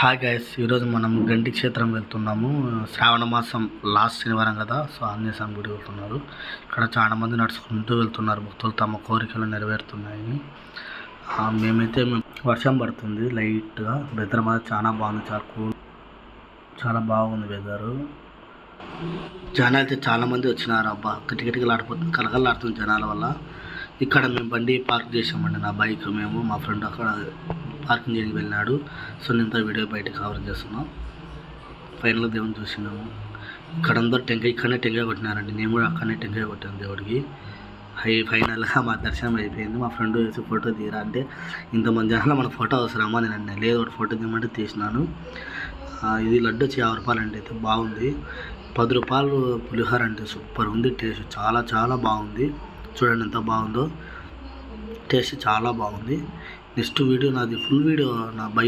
Hi guys ఈరోజు మనం గంటి క్షేత్రం వెళ్తున్నాము. శ్రావణ మాసం లాస్ట్ శనివారం కదా సో ఆంజనేయ స్వామి గుడి వెళ్తున్నారు. ఇక్కడ చాలా మంది నడుచుకుంటూ వెళ్తున్నారు భక్తులు తమ కోరికలు నెరవేరుతున్నాయని. మేమైతే మేము వర్షం పడుతుంది లైట్గా వెదర్ మాత్రం చాలా బాగుంది చాలా కూల్ చాలా బాగుంది వెదరు జనాలు అయితే చాలా మంది వచ్చినారు అబ్బా. కిటకిటకలాడిపోతుంది కలకలాడుతుంది జనాల వల్ల. ఇక్కడ మేము బండి పార్క్ చేసామండి నా బైక్ మేము మా ఫ్రెండ్ అక్కడ పార్కింగ్ చేయడానికి వెళ్ళినాడు. సో నేను ఇంత వీడియో బయట కవర్ చేస్తున్నాం. ఫైనల్ దేవుని చూసినాము. ఇక్కడ అందరూ టెంకాయ ఇక్కడనే టెంకాయ కొట్టినారండి. నేను కూడా అక్కడనే టెంకాయ కొట్టాను దేవుడికి. హై ఫైనల్గా మా దర్శనం అయిపోయింది. మా ఫ్రెండ్ వేసి ఫోటో తీరా అంటే ఇంతమంది జనాలు మన ఫోటో అవసరమా నేను అన్న లేదు. ఒకటి ఫోటో తీయమంటే తీసినాను. ఇది లడ్డు వచ్చి యాభై రూపాయలు అండి. అయితే బాగుంది. పది రూపాయలు పులిహోర అంటే సూపర్ ఉంది. టేస్ట్ చాలా చాలా బాగుంది. చూడండి ఎంత బాగుందో. టేస్ట్ చాలా బాగుంది. నెక్స్ట్ వీడియో నాది ఫుల్ వీడియో నా బయో